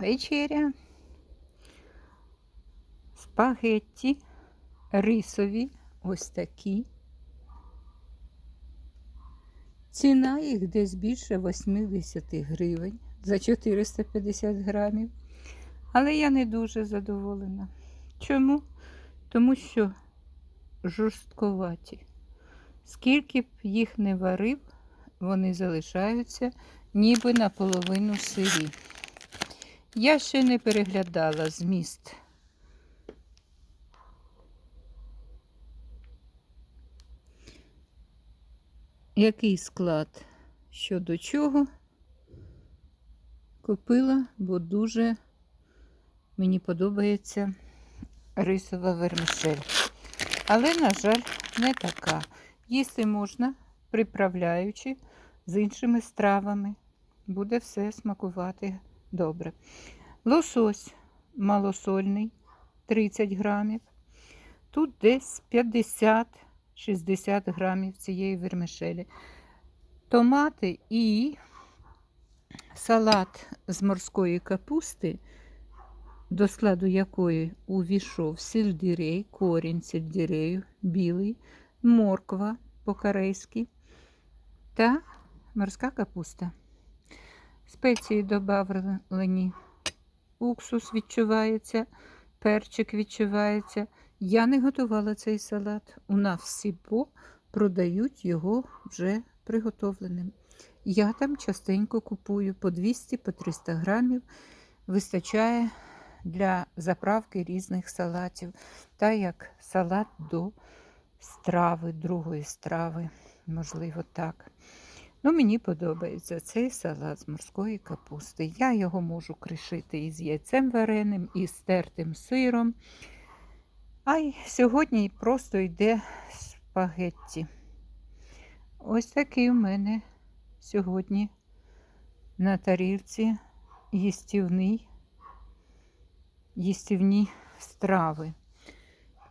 вечеря. Спагетті рисові, ось такі. Ціна їх десь більше 80 гривень за 450 грамів. Але я не дуже задоволена. Чому? Тому що жорстковаті. Скільки б їх не варив, вони залишаються ніби наполовину сирі. Я ще не переглядала зміст. Який склад щодо чого купила, бо дуже мені подобається рисова вермішель. Але, на жаль, не така. Їсти можна, приправляючи з іншими стравами. Буде все смакувати добре. Лосось малосольний 30 грамів. Тут десь 50-60 грамів цієї вермишелі. Томати і салат з морської капусти, до складу якої увійшов сельдерей, корінь сельдерею, білий, морква по-корейськи та морська капуста. Спеції додавлені, уксус відчувається, перчик відчувається. Я не готувала цей салат. У нас всі по продають його вже приготовленим. Я там частенько купую по 200-300 грамів. Вистачає для заправки різних салатів, та як салат до страви, другої страви, можливо, так. Ну, Мені подобається цей салат з морської капусти. Я його можу кришити із яйцем вареним, і з тертим сиром. А й сьогодні просто йде спагетті. Ось такий у мене сьогодні на тарілці їстівний, їстівні страви.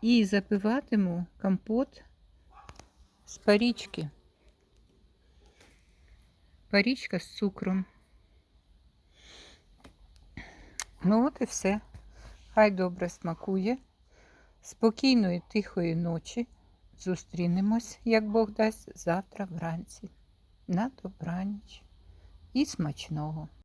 І запиватиму компот з парічки. Парічка з цукром. Ну от і все. Хай добре смакує. Спокійної, тихої ночі. Зустрінемось, як Бог дасть, завтра вранці. На добраніч і смачного.